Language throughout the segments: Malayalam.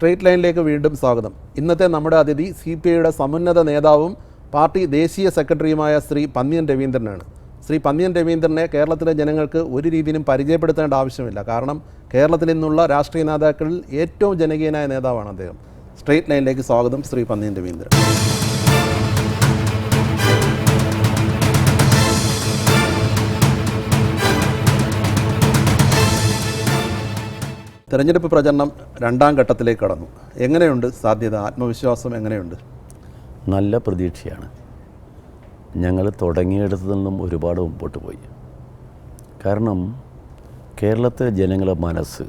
സ്ട്രേറ്റ് ലൈനിലേക്ക് വീണ്ടും സ്വാഗതം. ഇന്നത്തെ നമ്മുടെ അതിഥി സി പി ഐയുടെ സമുന്നത നേതാവും പാർട്ടി ദേശീയ സെക്രട്ടറിയുമായ ശ്രീ പന്നിയൻ രവീന്ദ്രനാണ്. ശ്രീ പന്നിയൻ രവീന്ദ്രനെ കേരളത്തിലെ ജനങ്ങൾക്ക് ഒരു രീതിയിലും പരിചയപ്പെടുത്തേണ്ട ആവശ്യമില്ല. കാരണം കേരളത്തിൽ നിന്നുള്ള രാഷ്ട്രീയ നേതാക്കളിൽ ഏറ്റവും ജനകീയനായ നേതാവാണ് അദ്ദേഹം. സ്ട്രേറ്റ് ലൈനിലേക്ക് സ്വാഗതം ശ്രീ പന്നിയൻ രവീന്ദ്രൻ. തെരഞ്ഞെടുപ്പ് പ്രചരണം രണ്ടാം ഘട്ടത്തിലേക്ക് കടന്നു. എങ്ങനെയുണ്ട് സാധ്യത? ആത്മവിശ്വാസം എങ്ങനെയുണ്ട്? നല്ല പ്രതീക്ഷയാണ്. ഞങ്ങൾ തുടങ്ങിയെടുത്തു നിന്നും ഒരുപാട് മുമ്പോട്ട് പോയി. കാരണം കേരളത്തിലെ ജനങ്ങളുടെ മനസ്സ്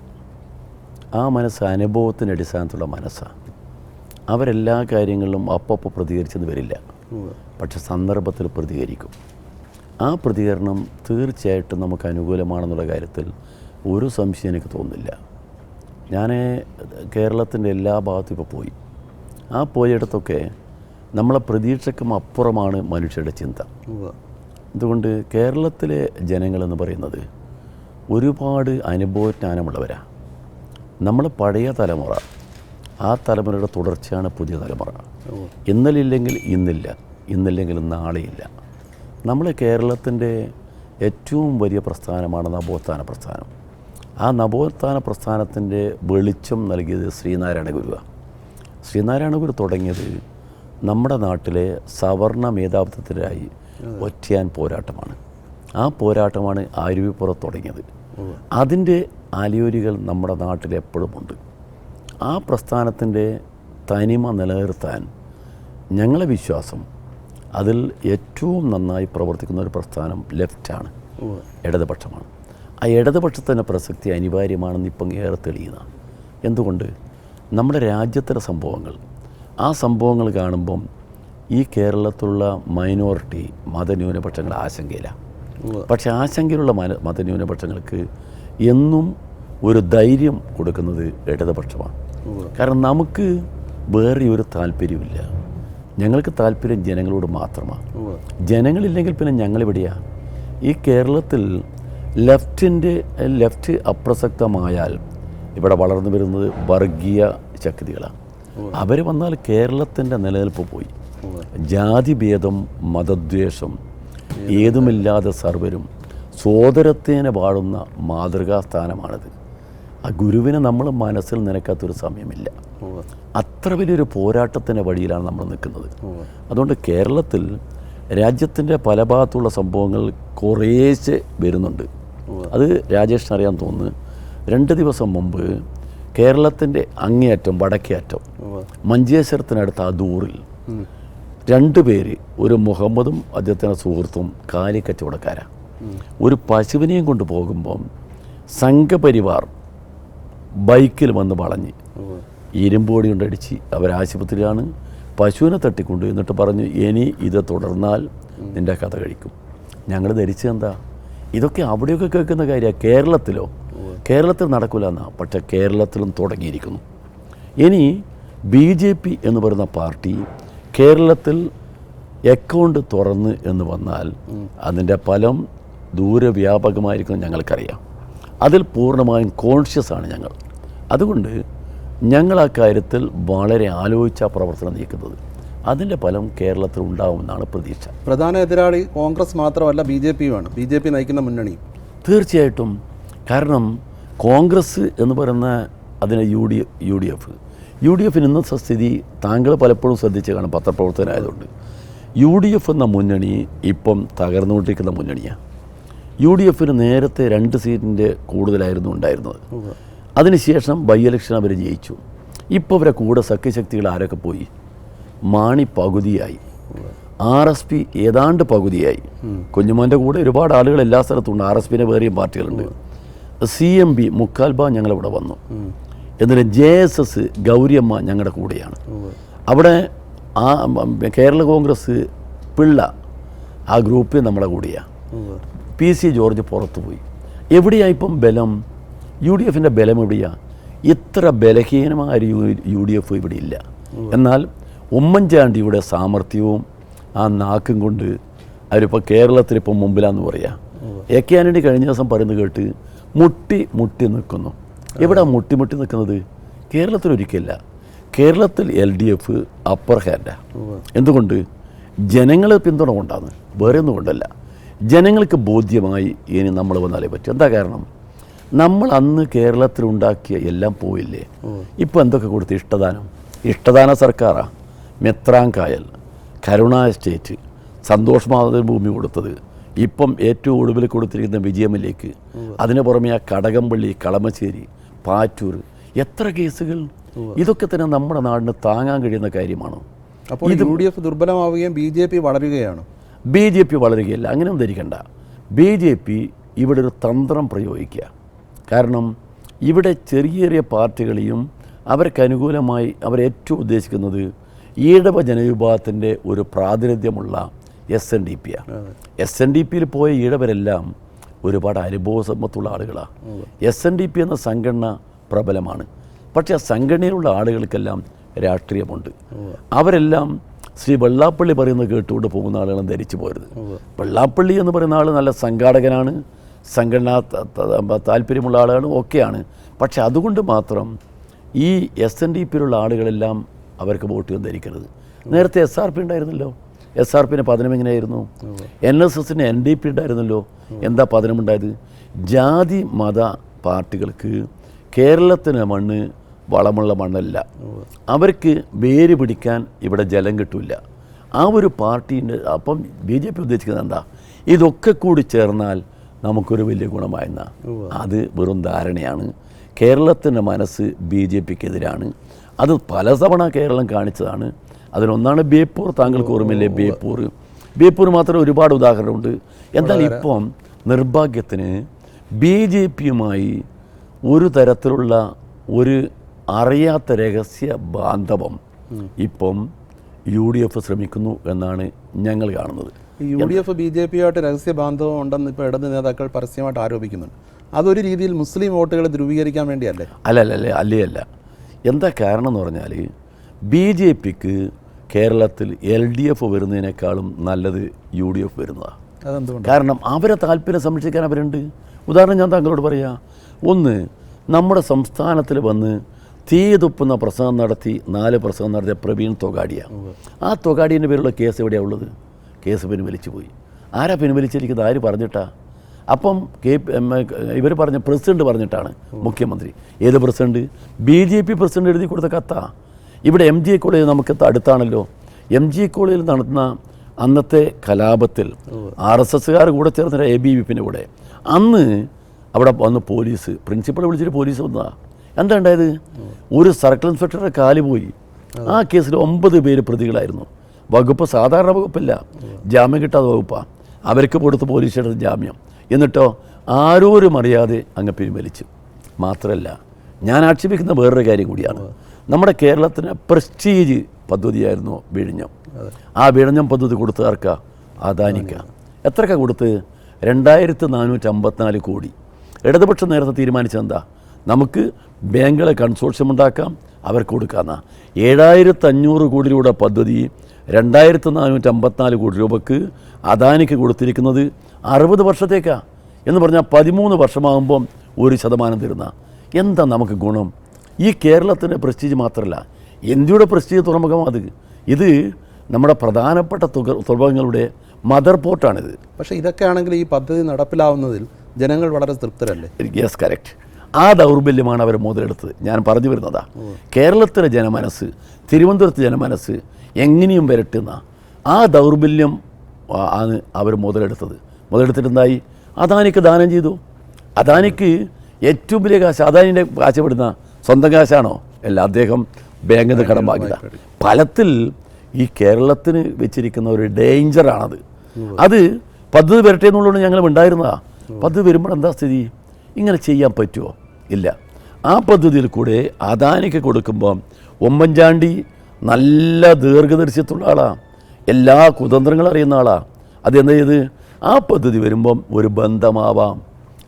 ആ മനസ്സ് അനുഭവത്തിന്റെ അടിസ്ഥാനത്തിലുള്ള മനസ്സാണ്. അവരെല്ലാ കാര്യങ്ങളിലും അപ്പപ്പോൾ പ്രതികരിച്ചെന്ന് വരില്ല. പക്ഷെ സന്ദർഭത്തിൽ പ്രതികരിക്കും. ആ പ്രതികരണം തീർച്ചയായിട്ടും നമുക്ക് അനുകൂലമാണെന്നുള്ള കാര്യത്തിൽ ഒരു സംശയം എനിക്ക് തോന്നുന്നില്ല. ഞാൻ കേരളത്തിന്റെ എല്ലാ ഭാഗത്തും ഇപ്പോൾ പോയി. ആ പോയിടത്തൊക്കെ നമ്മളെ പ്രതീക്ഷയ്ക്കും അപ്പുറമാണ് മനുഷ്യരുടെ ചിന്ത. അതുകൊണ്ട് കേരളത്തിലെ ജനങ്ങളെന്ന് പറയുന്നത് ഒരുപാട് അനുഭവജ്ഞാനമുള്ളവരാണ് നമ്മൾ പഴയ തലമുറ ആ തലമുറയുടെ തുടർച്ചയാണ് പുതിയ തലമുറ. ഇന്നലില്ലെങ്കിൽ ഇന്നില്ല ഇന്നില്ലെങ്കിൽ നാളെയില്ല. നമ്മൾ കേരളത്തിന്റെ ഏറ്റവും വലിയ പ്രസ്ഥാനമാണ് നവോത്ഥാന പ്രസ്ഥാനം. ആ നവോത്ഥാന പ്രസ്ഥാനത്തിന്റെ വെളിച്ചം നൽകിയത് ശ്രീനാരായണ ഗുരുവാണ് ശ്രീനാരായണ ഗുരു തുടങ്ങിയത് നമ്മുടെ നാട്ടിലെ സവർണ മേധാവിത്വത്തിനായി ഒറ്റയാൻ പോരാട്ടമാണ്. ആ പോരാട്ടമാണ് ആരുവിപ്പുറത്ത് തുടങ്ങിയത്. അതിന്റെ അലയോലികൾ നമ്മുടെ നാട്ടിൽ എപ്പോഴും ഉണ്ട്. ആ പ്രസ്ഥാനത്തിന്റെ തനിമ നിലനിർത്താൻ ഞങ്ങളെ വിശ്വാസം അതിൽ ഏറ്റവും നന്നായി പ്രവർത്തിക്കുന്ന ഒരു പ്രസ്ഥാനം ലെഫ്റ്റാണ് ഇടതുപക്ഷമാണ്. ആ ഇടതുപക്ഷത്തിന്റെ പ്രസക്തി അനിവാര്യമാണെന്ന് ഇപ്പം ഏറെ തെളിയുന്ന എന്തുകൊണ്ട്? നമ്മുടെ രാജ്യത്തിലെ സംഭവങ്ങൾ. ആ സംഭവങ്ങൾ കാണുമ്പം ഈ കേരളത്തിലുള്ള മൈനോറിറ്റി മതന്യൂനപക്ഷങ്ങൾ ആശങ്കയിലാണ് പക്ഷേ ആശങ്കയിലുള്ള മന മതന്യൂനപക്ഷങ്ങൾക്ക് എന്നും ഒരു ധൈര്യം കൊടുക്കുന്നത് ഇടതുപക്ഷമാണ്. കാരണം നമുക്ക് വേറെ ഒരു താല്പര്യമില്ല ഞങ്ങൾക്ക് താല്പര്യം ജനങ്ങളോട് മാത്രമാണ്. ജനങ്ങളില്ലെങ്കിൽ പിന്നെ ഞങ്ങളിവിടെയാണ് ഈ കേരളത്തിൽ ലെഫ്റ്റിന്റെ ലെഫ്റ്റ് അപ്രസക്തമായാൽ ഇവിടെ വളർന്നു വരുന്നത് വർഗീയ ശക്തികളാണ്. അവർ വന്നാൽ കേരളത്തിന്റെ നിലനിൽപ്പ് പോയി. ജാതിഭേദം മതദ്വേഷം ഏതുമില്ലാതെ സർവരും സോദരത്തേനെ വാഴുന്ന മാതൃകാ സ്ഥാനമാണിത്. ആ ഗുരുവിനെ നമ്മൾ മനസ്സിൽ നിനക്കാത്തൊരു സമയമില്ല. അത്ര വലിയൊരു പോരാട്ടത്തിന്റെ വഴിയിലാണ് നമ്മൾ നിൽക്കുന്നത്. അതുകൊണ്ട് കേരളത്തിൽ രാജ്യത്തിന്റെ പല ഭാഗത്തുള്ള സംഭവങ്ങൾ കുറേശ്ശെ വരുന്നുണ്ട്. അത് രാജേഷിന് അറിയാൻ തോന്നുന്നു. രണ്ട് ദിവസം മുമ്പ് കേരളത്തിന്റെ അങ്ങേയറ്റം വടക്കേ അറ്റം മഞ്ചേശ്വരത്തിനടുത്ത് അദൂറിൽ രണ്ട് പേര് ഒരു മുഹമ്മദും അദ്ദേഹത്തിന്റെ സുഹൃത്തും കാലിക്കച്ചവടക്കാരാണ് ഒരു പശുവിനെയും കൊണ്ട് പോകുമ്പം സംഘപരിവാർ ബൈക്കിൽ വന്ന് വളഞ്ഞ് ഇരുമ്പോടി കൊണ്ടടിച്ച് അവരാശുപത്രിയിലാണ് പശുവിനെ തട്ടിക്കൊണ്ട് എന്നിട്ട് പറഞ്ഞു ഇനി ഇത് തുടർന്നാൽ നിന്റെ കഥ കഴിക്കും. ഞങ്ങൾ ധരിച്ചെന്താ ഇതൊക്കെ അവിടെയൊക്കെ കേൾക്കുന്ന കാര്യമാണ്. കേരളത്തിലോ കേരളത്തിൽ നടക്കില്ല എന്നാ. പക്ഷേ കേരളത്തിലും തുടങ്ങിയിരിക്കുന്നു. ഇനി ബി ജെ പി എന്ന് പറയുന്ന പാർട്ടി കേരളത്തിൽ അക്കൗണ്ട് തുറന്ന് എന്ന് വന്നാൽ അതിന്റെ ഫലം ദൂരവ്യാപകമായിരിക്കും ഞങ്ങൾക്കറിയാം. അതിൽ പൂർണമായും കോൺഷ്യസ് ആണ് ഞങ്ങൾ. അതുകൊണ്ട് ഞങ്ങൾ ആ കാര്യത്തിൽ വളരെ ആലോചിച്ച പ്രവർത്തനം നീക്കുന്നത്. അതിന്റെ ഫലം കേരളത്തിൽ ഉണ്ടാവുമെന്നാണ് പ്രതീക്ഷ. പ്രധാന എതിരാളി കോൺഗ്രസ് മാത്രമല്ല ബി ജെ പിയുമാണ്. ബി ജെ പി നയിക്കുന്ന മുന്നണി. തീർച്ചയായിട്ടും കാരണം കോൺഗ്രസ് എന്ന് പറയുന്ന അതിനെ U D U D F. U D എഫിന് ഇന്നത്തെ സ്ഥിതി താങ്കൾ പലപ്പോഴും ശ്രദ്ധിച്ച് കാണും പത്രപ്രവർത്തകനായതുകൊണ്ട്. യു ഡി എഫ് എന്ന മുന്നണി ഇപ്പം തകർന്നുകൊണ്ടിരിക്കുന്ന മുന്നണിയാണ് യു ഡി എഫിന് നേരത്തെ രണ്ട് സീറ്റിന്റെ കൂടുതലായിരുന്നു ഉണ്ടായിരുന്നത്. അതിനുശേഷം ബൈ ഇലക്ഷൻ അവർ ജയിച്ചു. ഇപ്പോൾ അവരെ കൂടെ സഖ്യശക്തികൾ ആരൊക്കെ പോയി? മാണി പകുതിയായി. ആർ എസ് പി ഏതാണ്ട് പകുതിയായി. കുഞ്ഞുമോന്റെ കൂടെ ഒരുപാട് ആളുകൾ എല്ലാ സ്ഥലത്തും ഉണ്ട് ആർ എസ് പിന്നെ വേറെയും പാർട്ടികളുണ്ട്. സി എം ബി മുക്കാൽ ഭാഗം ഞങ്ങളിവിടെ വന്നു. എന്നിട്ട് ജെ എസ് എസ് ഗൗരിയമ്മ ഞങ്ങളുടെ കൂടെയാണ്. അവിടെ ആ കേരള കോൺഗ്രസ് പിള്ള ആ ഗ്രൂപ്പിൽ നമ്മുടെ കൂടെയാണ് പി സി ജോർജ് പുറത്തു പോയി. എവിടെയാണ് ഇപ്പം ബലം? യു ഡി എഫിന്റെ ബലം എവിടെയാണ് ഇത്ര ബലഹീനമായ യു ഡി എഫ് ഇവിടെ ഇല്ല. എന്നാൽ ഉമ്മൻചാണ്ടിയുടെ സാമർഥ്യവും ആ നാക്കും കൊണ്ട് അവരിപ്പോൾ കേരളത്തിൽ ഇപ്പം മുമ്പിലാന്ന് പറയാം. എ കെ ആന്റണി കഴിഞ്ഞ ദിവസം പറയുന്നത് കേട്ട് മുട്ടി മുട്ടി നിൽക്കുന്നു. എവിടെ മുട്ടി മുട്ടി നിൽക്കുന്നത്? കേരളത്തിൽ ഒരിക്കലില്ല. കേരളത്തിൽ എൽ ഡി എഫ് അപ്പർ ഹാൻഡാണ് എന്തുകൊണ്ട്? ജനങ്ങൾ പിന്തുണ കൊണ്ടാണ് വേറെ ഒന്നും കൊണ്ടല്ല. ജനങ്ങൾക്ക് ബോധ്യമായി ഇനി നമ്മൾ വന്നാലേ പറ്റും. എന്താ കാരണം? നമ്മൾ അന്ന് കേരളത്തിൽ ഉണ്ടാക്കിയ എല്ലാം പോയില്ലേ? ഇപ്പം എന്തൊക്കെ കൊടുത്ത്? ഇഷ്ടദാനം. ഇഷ്ടദാന സർക്കാരാ മെത്രാങ്കായൽ കരുണ എസ്റ്റേറ്റ് സന്തോഷ് മാതൃ ഭൂമി കൊടുത്തത്. ഇപ്പം ഏറ്റവും ഒടുവിൽ കൊടുത്തിരിക്കുന്ന വിജയമിലേക്ക്. അതിന് പുറമെ ആ കടകംപള്ളി കളമശ്ശേരി പാറ്റൂർ എത്ര കേസുകൾ? ഇതൊക്കെ തന്നെ നമ്മുടെ നാടിന് താങ്ങാൻ കഴിയുന്ന കാര്യമാണ്. അപ്പോൾ യു ഡി എഫ് ദുർബലമാവുകയും ബി ജെ പി വളരുകയാണ്. ബി ജെ പി വളരുകയില്ല അങ്ങനെ ധരിക്കണ്ട. ബി ജെ പി ഇവിടെ ഒരു തന്ത്രം പ്രയോഗിക്കുക. കാരണം ഇവിടെ ചെറിയ ചെറിയ പാർട്ടികളെയും അവർക്ക് അനുകൂലമായി അവരേറ്റവും ഉദ്ദേശിക്കുന്നത് ഈഴവ ജനവിഭാഗത്തിന്റെ ഒരു പ്രാതിനിധ്യമുള്ള എസ് എൻ ഡി പിയാണ് എസ് എൻ ഡി പിയിൽ പോയ ഈഴവരെല്ലാം ഒരുപാട് അനുഭവ സമ്പത്തുള്ള ആളുകളാണ് എസ് എൻ ഡി പി എന്ന സംഘടന പ്രബലമാണ്. പക്ഷേ ആ സംഘടനയിലുള്ള ആളുകൾക്കെല്ലാം രാഷ്ട്രീയമുണ്ട്. അവരെല്ലാം ശ്രീ വെള്ളാപ്പള്ളി പറയുന്നത് കേട്ടുകൊണ്ട് പോകുന്ന ആളുകളും ധരിച്ചു പോരുത് വെള്ളാപ്പള്ളി എന്ന് പറയുന്ന ആൾ നല്ല സംഘാടകനാണ് സംഘടനാ താല്പര്യമുള്ള ആളുകളും ഒക്കെയാണ്. പക്ഷെ അതുകൊണ്ട് മാത്രം ഈ എസ് എൻ ഡി പിയിലുള്ള ആളുകളെല്ലാം അവർക്ക് വോട്ട് ധരിക്കരുത് നേരത്തെ എസ് ആർ പി ഉണ്ടായിരുന്നല്ലോ. എസ് ആർ പിന്നെ പതനം എങ്ങനെയായിരുന്നു? എൻ എസ് എസിന് എൻ ഡി പി ഉണ്ടായിരുന്നല്ലോ. എന്താ പതനമുണ്ടായത്? ജാതി മത പാർട്ടികൾക്ക് കേരളത്തിന് മണ്ണ് വളമുള്ള മണ്ണല്ല. അവർക്ക് വേര് പിടിക്കാൻ ഇവിടെ ജലം കിട്ടില്ല. ആ ഒരു പാർട്ടീന്റെ അപ്പം ബി ജെ പി ഉദ്ദേശിക്കുന്നത് എന്താ? ഇതൊക്കെ കൂടി ചേർന്നാൽ നമുക്കൊരു വലിയ ഗുണമായിരുന്ന അത് വെറും ധാരണയാണ്. കേരളത്തിന്റെ മനസ്സ് ബി ജെ പിക്കെതിരാണ്. അത് പല തവണ കേരളം കാണിച്ചതാണ്. അതിലൊന്നാണ് ബേപ്പൂർ. താങ്കൾക്ക് ഓർമ്മയില്ലേ ബേപ്പൂർ? ബേപ്പൂർ മാത്രം ഒരുപാട് ഉദാഹരണമുണ്ട്. എന്നാൽ ഇപ്പം നിർഭാഗ്യത്തിന് ബി ജെ പിയുമായി ഒരു തരത്തിലുള്ള ഒരു അറിയാത്ത രഹസ്യ ബാന്ധവം ഇപ്പം യു ഡി എഫ് ശ്രമിക്കുന്നു എന്നാണ് ഞങ്ങൾ കാണുന്നത്. U D F B J പിയുമായിട്ട് രഹസ്യ ബാന്ധവം ഉണ്ടെന്ന് ഇപ്പോൾ ഇടത് നേതാക്കൾ പരസ്യമായിട്ട് ആരോപിക്കുന്നുണ്ട്. അതൊരു രീതിയിൽ മുസ്ലിം വോട്ടുകളെ ധ്രുവീകരിക്കാൻ വേണ്ടിയല്ലേ? അല്ല അല്ല അല്ല അല്ലേ അല്ല എന്താ കാരണം എന്ന് പറഞ്ഞാൽ ബി ജെ പിക്ക് കേരളത്തിൽ എൽ ഡി എഫ് വരുന്നതിനേക്കാളും നല്ലത് യു ഡി എഫ് വരുന്നതാണ് കാരണം അവരെ താല്പര്യം സംരക്ഷിക്കാൻ അവരുണ്ട്. ഉദാഹരണം ഞാൻ താങ്കളോട് പറയാം. ഒന്ന് നമ്മുടെ സംസ്ഥാനത്തിൽ വന്ന് തീ തുപ്പുന്ന പ്രസംഗം നടത്തി നാല് പ്രസംഗം നടത്തിയ പ്രവീൺ തൊഗാഡിയ ആ തൊഗാഡിയന്റെ പേരുള്ള കേസ് എവിടെയാണ് ഉള്ളത്? കേസ് പിൻവലിച്ചു പോയി ആരാ പിൻവലിച്ചിരിക്കുന്നത് ആര് പറഞ്ഞിട്ടാ? അപ്പം കെ ഇവർ പറഞ്ഞ പ്രസിഡന്റ് പറഞ്ഞിട്ടാണ് മുഖ്യമന്ത്രി. ഏത് president? B J P president എഴുതി കൊടുത്ത കത്താ. ഇവിടെ എം ജി കോളേജ് നമുക്ക് അടുത്താണല്ലോ. എം ജി കോളേജിൽ നടന്ന അന്നത്തെ കലാപത്തിൽ ആർ എസ് എസ്സുകാർ കൂടെ ചേർന്ന എ ബി വി പിന്നെ കൂടെ. അന്ന് അവിടെ വന്ന് പോലീസ് പ്രിൻസിപ്പൾ വിളിച്ചിട്ട് പോലീസ് വന്നതാ. എന്താ ഉണ്ടായത്? ഒരു സർക്കിൾ ഇൻസ്പെക്ടറുടെ കാൽ പോയി. ആ കേസിൽ ഒമ്പത് പേര് പ്രതികളായിരുന്നു. വകുപ്പ് സാധാരണ വകുപ്പല്ല. ജാമ്യം കിട്ടാത്ത വകുപ്പാണ് അവർക്ക് കൊടുത്ത് പോലീസ് എടുത്ത് ജാമ്യം. എന്നിട്ടോ ആരോരും അറിയാതെ അങ്ങ് പിൻവലിച്ചു. മാത്രമല്ല ഞാൻ ആക്ഷേപിക്കുന്ന വേറൊരു കാര്യം കൂടിയാണ്. നമ്മുടെ കേരളത്തിന് പ്രസ്റ്റീജ് പദ്ധതിയായിരുന്നു വിഴിഞ്ഞം. ആ വിഴിഞ്ഞം പദ്ധതി കൊടുത്തതാർക്ക അദാനിക്ക. എത്രക്ക കൊടുത്ത്? രണ്ടായിരത്തി നാനൂറ്റി അമ്പത്തിനാല് കോടി. ഇടതുപക്ഷം നേരത്തെ തീരുമാനിച്ചെന്താ നമുക്ക് ബാങ്കുകളെ കൺസോർഷ്യം ഉണ്ടാക്കാം അവർക്ക് കൊടുക്കാമെന്നാ ഏഴായിരത്തി അഞ്ഞൂറ് കോടി രൂപയുടെ പദ്ധതി രണ്ടായിരത്തി നാനൂറ്റി അമ്പത്തിനാല് കോടി രൂപക്ക് അദാനിക്ക് കൊടുത്തിരിക്കുന്നത് അറുപത് വർഷത്തേക്കാണ് എന്ന് പറഞ്ഞാൽ പതിമൂന്ന് വർഷമാകുമ്പം ഒരു ശതമാനം തരുന്ന എന്താ നമുക്ക് ഗുണം? ഈ കേരളത്തിന്റെ പ്രസ്റ്റീജ് മാത്രമല്ല ഇന്ത്യയുടെ പ്രസ്റ്റീജ് തുറമുഖം അത്. ഇത് നമ്മുടെ പ്രധാനപ്പെട്ട തുക തുറമുഖങ്ങളുടെ മദർ പോർട്ടാണിത് പക്ഷേ ഇതൊക്കെ ആണെങ്കിൽ ഈ പദ്ധതി നടപ്പിലാവുന്നതിൽ ജനങ്ങൾ വളരെ തൃപ്തരല്ലേ? യെസ് കറക്റ്റ് ആ ദൗർബല്യമാണ് അവർ മുതലെടുത്തത്. ഞാൻ പറഞ്ഞു വരുന്നതാ. കേരളത്തിലെ ജനമനസ്സ് തിരുവനന്തപുരത്തെ ജനമനസ്സ് എങ്ങനെയും വരട്ടുന്ന ആ ദൗർബല്യം ആണ് അവർ മുതലെടുത്തത്. മുതലെടുത്തിട്ടുണ്ടായി. അദാനിക്ക് ദാനം ചെയ്തു. അദാനിക്ക് ഏറ്റവും വലിയ കാശ് അദാനിന്റെ കാശ് വിടുന്ന സ്വന്തം കാശാണോ? അല്ല അദ്ദേഹം ബാങ്കിൽ നിന്ന് കടം വാങ്ങിയത്. ഫലത്തിൽ ഈ കേരളത്തിന് വെച്ചിരിക്കുന്ന ഒരു ഡേഞ്ചറാണത് അത് പദ്ധതി വരട്ടെ എന്നുള്ളതുകൊണ്ട് ഞങ്ങൾ ഉണ്ടായിരുന്നതാ പദ്ധതി വരുമ്പോൾ എന്താ സ്ഥിതി? ഇങ്ങനെ ചെയ്യാൻ പറ്റുമോ ഇല്ല. ആ പദ്ധതിയിൽ കൂടെ അദാനിക്ക് കൊടുക്കുമ്പോൾ ഉമ്മൻചാണ്ടി നല്ല ദീർഘദർശ്യത്തുള്ള ആളാണ് എല്ലാ കുതന്ത്രങ്ങളും അറിയുന്ന ആളാണ് അതെന്താ ചെയ്ത്? ആ പദ്ധതി വരുമ്പം ഒരു ബന്ധമാവാം.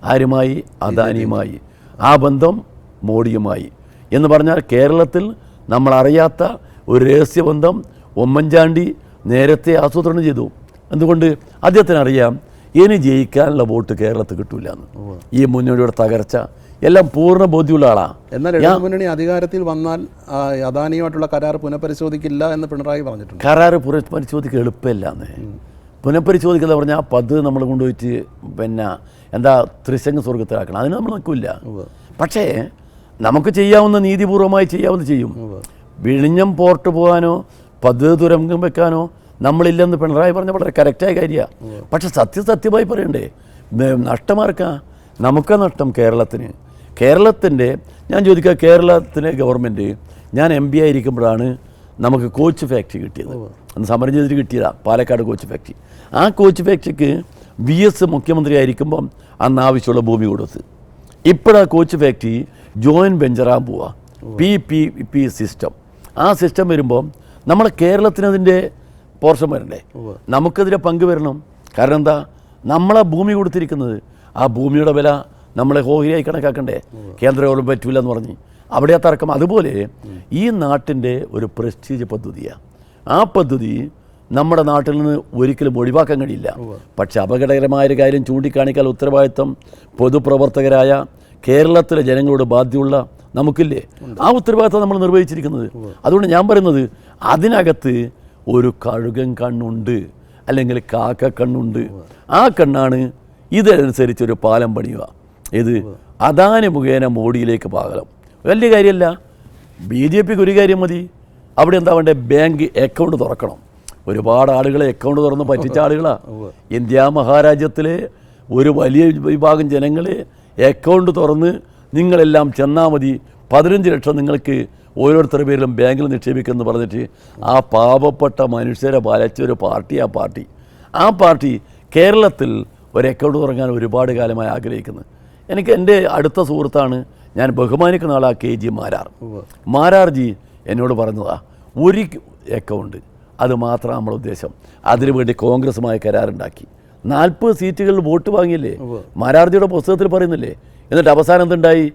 ആരുമായി? അദാനിയുമായി. ആ ബന്ധം മോഡിയുമായി. എന്ന് പറഞ്ഞാൽ കേരളത്തിൽ നമ്മൾ അറിയാത്ത ഒരു രഹസ്യബന്ധം ഉമ്മൻചാണ്ടി നേരത്തെ ആസൂത്രണം ചെയ്തു. എന്തുകൊണ്ട്? അദ്ദേഹത്തിന് അറിയാം ഇനി ജയിക്കാനുള്ള വോട്ട് കേരളത്തിൽ കിട്ടൂല എന്ന്. ഈ മുന്നണിയുടെ തകർച്ച. എല്ലാം പൂർണ ബോധ്യമുള്ള ആളാണ് എന്നാൽ ഇടതുമുന്നണി അധികാരത്തിൽ വന്നാൽ അദാനിയുമായിട്ടുള്ള കരാർ പുനഃപരിശോധിക്കില്ല എന്ന് പിണറായി പറഞ്ഞിട്ടുണ്ട്. കരാറ് പുനഃപരിശോധിക്കുക എളുപ്പമില്ലാന്ന് പുനഃപരിശോധിക്കുക പറഞ്ഞാൽ ആ പത് നമ്മൾ കൊണ്ടുപോയിട്ട് പിന്നെ എന്താ ത്രിശങ്ക് സ്വർഗത്തിലാക്കണം അതിന് നമ്മൾ നിൽക്കില്ല. പക്ഷേ നമുക്ക് ചെയ്യാവുന്ന നീതിപൂർവമായി ചെയ്യാവുന്ന ചെയ്യും. വിഴിഞ്ഞം പോർട്ട് പോകാനോ പദ്ധതി തുരങ്കം വെക്കാനോ നമ്മളില്ലെന്ന് പിണറായി പറഞ്ഞ വളരെ കറക്റ്റായ കാര്യമാണ് പക്ഷെ സത്യസത്യമായി പറയണ്ടേ? നഷ്ടമാർക്കാ? നമുക്ക് നഷ്ടം കേരളത്തിന്. കേരളത്തിന്റെ ഞാൻ ചോദിക്കുക കേരളത്തിലെ ഗവൺമെന്റ് ഞാൻ എം പി ആയിരിക്കുമ്പോഴാണ് നമുക്ക് കോച്ച് ഫാക്ടറി കിട്ടിയത്. അന്ന് സമരം ചെയ്തിട്ട് കിട്ടിയതാണ് പാലക്കാട് കോച്ച് ഫാക്ടറി. ആ കോച്ച് ഫാക്ടറിക്ക് വി എസ് മുഖ്യമന്ത്രി ആയിരിക്കുമ്പം അന്ന് ആവശ്യമുള്ള ഭൂമി കൊടുത്ത്. ഇപ്പോഴാ കോച്ച് ഫാക്ടറി ജോയിന്റ് വെഞ്ചറാൻ പോവാ. P P P system. ആ സിസ്റ്റം വരുമ്പോൾ നമ്മളെ കേരളത്തിന് അതിന്റെ പോർഷൻ വരണ്ടേ? നമുക്കതിന്റെ പങ്ക് വരണം. കാരണം എന്താ? നമ്മളാ ഭൂമി കൊടുത്തിരിക്കുന്നത്. ആ ഭൂമിയുടെ വില നമ്മളെ ഹോഹിയായി കണക്കാക്കണ്ടേ? കേന്ദ്ര ഗവൺമെന്റ് പറ്റൂല എന്ന് പറഞ്ഞ്. അവിടെ ആ തർക്കം. അതുപോലെ ഈ നാട്ടിന്റെ ഒരു പ്രസ്റ്റീജ് പദ്ധതിയാണ് ആ പദ്ധതി നമ്മുടെ നാട്ടിൽ നിന്ന് ഒരിക്കലും ഒഴിവാക്കാൻ കഴിയില്ല. പക്ഷെ അപകടകരമായ ഒരു കാര്യം ചൂണ്ടിക്കാണിക്കാൻ ഉത്തരവാദിത്വം പൊതുപ്രവർത്തകരായ കേരളത്തിലെ ജനങ്ങളോട് ബാധ്യമുള്ള നമുക്കില്ലേ? ആ ഉത്തരവാദിത്തം നമ്മൾ നിർവഹിച്ചിരിക്കുന്നത്. അതുകൊണ്ട് ഞാൻ പറയുന്നത് അതിനകത്ത് ഒരു കഴുകൻ കണ്ണുണ്ട് അല്ലെങ്കിൽ കാക്ക കണ്ണുണ്ട്. ആ കണ്ണാണ് ഇതനുസരിച്ച് ഒരു പാലം പണിയുക. ഇത് അദാനി മുഖേന മോഡിയിലേക്ക് പാകലം. വലിയ കാര്യമല്ല. ബി ജെ പിക്ക് ഒരു കാര്യം മതി. അവിടെ എന്താ വേണ്ടത് ബാങ്ക് അക്കൗണ്ട് തുറക്കണം. ഒരുപാട് ആളുകളെ അക്കൗണ്ട് തുറന്ന് പറ്റിച്ച ആളുകളാണ് ഇന്ത്യ മഹാരാജ്യത്തിലെ ഒരു വലിയ വിഭാഗം ജനങ്ങളെ അക്കൗണ്ട് തുറന്ന് നിങ്ങളെല്ലാം ചെന്നാൽ മതി. പതിനഞ്ച് ലക്ഷം നിങ്ങൾക്ക് ഓരോരുത്തരുടെ പേരിലും ബാങ്കിൽ നിക്ഷേപിക്കുമെന്ന് പറഞ്ഞിട്ട് ആ പാവപ്പെട്ട മനുഷ്യരെ വലച്ച ഒരു പാർട്ടി ആ പാർട്ടി. ആ പാർട്ടി കേരളത്തിൽ ഒരു അക്കൗണ്ട് തുടങ്ങാൻ ഒരുപാട് കാലമായി ആഗ്രഹിക്കുന്നത് എനിക്ക് എന്റെ അടുത്ത സുഹൃത്താണ് ഞാൻ ബഹുമാനിക്കുന്ന ആളാ കെ ജി മാരാർ. മാരാർജി എന്നോട് പറഞ്ഞതാ ഒരു അക്കൗണ്ട് അത് മാത്രമാണ് നമ്മുടെ ഉദ്ദേശം. അതിനുവേണ്ടി കോൺഗ്രസുമായി കരാറുണ്ടാക്കി. നാൽപ്പത് സീറ്റുകളിൽ വോട്ട് വാങ്ങിയില്ലേ? മാരാർജിയുടെ പുസ്തകത്തിൽ പറയുന്നില്ലേ? എന്നിട്ട് അവസാനം എന്തുണ്ടായി?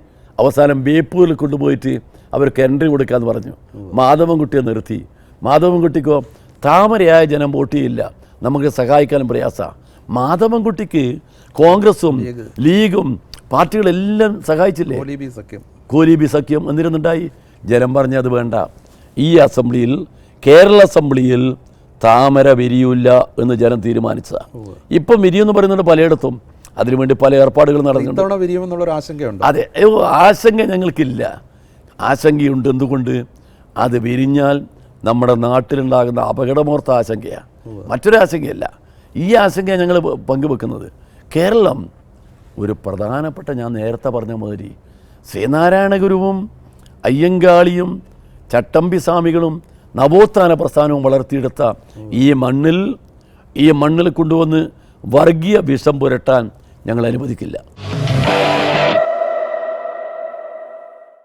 അവസാനം ബേപ്പൂരിൽ കൊണ്ടുപോയിട്ട് അവർക്ക് എൻട്രി കൊടുക്കാന്ന് പറഞ്ഞു. മാധവൻകുട്ടിയെ നിർത്തി. മാധവൻകുട്ടിക്കോ താമരയായ ജനം വോട്ട് ചെയ്യില്ല. നമുക്ക് സഹായിക്കാനും പ്രയാസമാണ് മാധവൻകുട്ടിക്ക് കോൺഗ്രസും ലീഗും പാർട്ടികളെല്ലാം സഹായിച്ചില്ലേ? കോലീബി സഖ്യം. കോലീബി സഖ്യം എന്നിരുന്നുണ്ടായി. ജനം പറഞ്ഞത് വേണ്ട. ഈ അസംബ്ലിയിൽ കേരള അസംബ്ലിയിൽ താമര വിരിയൂല്ല എന്ന് ജനം തീരുമാനിച്ചതാണ്. ഇപ്പം വിരിയെന്ന് പറയുന്നുണ്ട് പലയിടത്തും. അതിനുവേണ്ടി പല ഏർപ്പാടുകൾ നടന്നിട്ടുണ്ട്. ആശങ്കയുണ്ട്? അതെ. ആശങ്ക ഞങ്ങൾക്കില്ല. ആശങ്കയുണ്ട് എന്തുകൊണ്ട്? അത് വിരിഞ്ഞാൽ നമ്മുടെ നാട്ടിലുണ്ടാകുന്ന അപകടമോർത്ത ആശങ്കയാണ് മറ്റൊരു ആശങ്കയല്ല. ഈ ആശങ്കയാണ് ഞങ്ങൾ പങ്കുവെക്കുന്നത് കേരളം ഒരു പ്രധാനപ്പെട്ട ഞാൻ നേരത്തെ പറഞ്ഞ മാതിരി ശ്രീനാരായണ ഗുരുവും അയ്യങ്കാളിയും ചട്ടമ്പി സ്വാമികളും നവോത്ഥാന പ്രസ്ഥാനവും വളർത്തിയെടുത്ത ഈ മണ്ണിൽ ഈ മണ്ണിൽ കൊണ്ടുവന്ന് വർഗീയ വിഷം പുരട്ടാൻ ഞങ്ങൾ അനുവദിക്കില്ല.